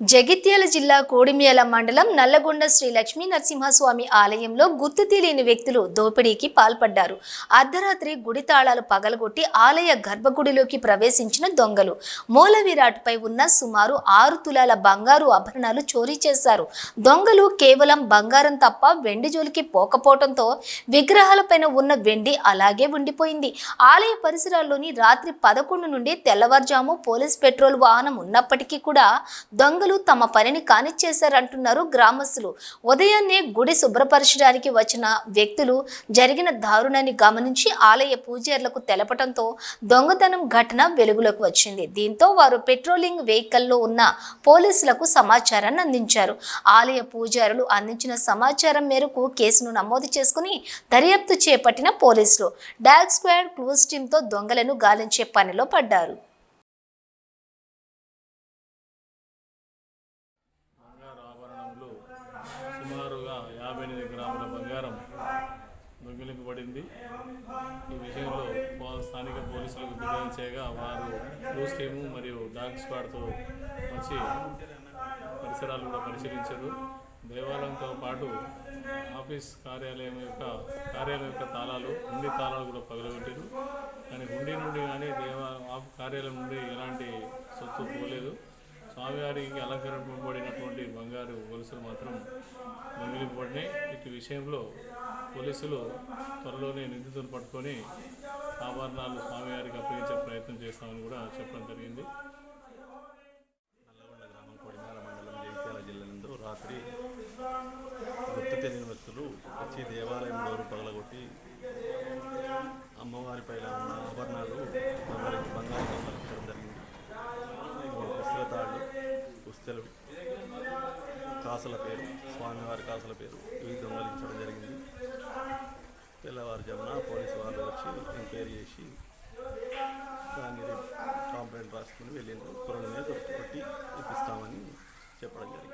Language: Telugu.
జగిత్యాల జిల్లా కోడిమియాల మండలం నల్లగొండ శ్రీ లక్ష్మీ నరసింహస్వామి ఆలయంలో గుర్తు తెలియని వ్యక్తులు దోపిడీకి పాల్పడ్డారు. అర్ధరాత్రి గుడి తాళాలు పగలగొట్టి ఆలయ గర్భగుడిలోకి ప్రవేశించిన దొంగలు. మూల విరాట్పై ఉన్న సుమారు ఆరు తులాల బంగారు ఆభరణాలు చోరీ చేశారు. దొంగలు కేవలం బంగారం తప్ప వెండి జోలికి పోకపోవడంతో విగ్రహాలపైన ఉన్న వెండి అలాగే ఉండిపోయింది. ఆలయ పరిసరాల్లోని రాత్రి పదకొండు నుండి తెల్లవారుజాము పోలీస్ పెట్రోల్ వాహనం ఉన్నప్పటికీ కూడా దొంగ ఉద్యోగులు తమ పనిని కానిచ్చేశారంటున్నారు గ్రామస్తులు. ఉదయాన్నే గుడి శుభ్రపరచడానికి వచ్చిన వ్యక్తులు జరిగిన దారుణాన్ని గమనించి ఆలయ పూజారులకు తెలపడంతో దొంగతనం ఘటన వెలుగులోకి వచ్చింది. దీంతో వారు పెట్రోలింగ్ వెహికల్లో ఉన్న పోలీసులకు సమాచారాన్ని అందించారు. ఆలయ పూజారులు అందించిన సమాచారం మేరకు కేసును నమోదు చేసుకుని దర్యాప్తు చేపట్టిన పోలీసులు. డాగ్ స్క్వాడ్ క్లూజ్ టీంతో దొంగలను గాలించే పనిలో పడ్డారు బంగారు ఆభరణంలో సుమారుగా యాభై ఎనిమిది గ్రాముల బంగారం దొంగిలింపబడింది ఈ విషయంలో స్థానిక పోలీసులకు ఫిర్యాదు చేయగా వారు క్లూస్ టీము మరియు డాగ్ స్క్వాడ్తో వచ్చి పరిసరాలు కూడా పరిశీలించారు. దేవాలయంతో పాటు ఆఫీస్ కార్యాలయం యొక్క కార్యాలయం యొక్క తాళాలు హుండీ తాళాలు కూడా పగలగొట్టారు. కానీ హుండీ నుండి కానీ దేవా ఆఫ్ కార్యాలయం నుండి ఎలాంటి సొత్తు పోలేదు. స్వామివారికి అలంకరింపబడినటువంటి బంగారు గొలుసులు మాత్రం దొంగిలింపబడినాయి ఇటు విషయంలో పోలీసులు త్వరలోనే నిందితులు పట్టుకొని ఆభరణాలు స్వామివారికి అప్పగించే ప్రయత్నం చేస్తామని కూడా చెప్పడం జరిగింది. నల్లగొండ గ్రామం కొడిమేల మండలం జగిత్యాల జిల్లా రాత్రి గుర్తు తెలియని వ్యక్తులు వచ్చి దేవాలయం డోరు పగలగొట్టి తెలుగు. కాసల పేరు స్వామివారి కాసల పేరు ఇవి దొంగలించడం జరిగింది. తెల్లవారుజామున పోలీసు వాళ్ళు వచ్చి ఎంక్వైరీ చేసి దాన్ని కంప్లైంట్ రాసుకుని వెళ్ళిండ్రు. త్వరలోనే కొట్టి ఇప్పిస్తామని చెప్పడం జరిగింది.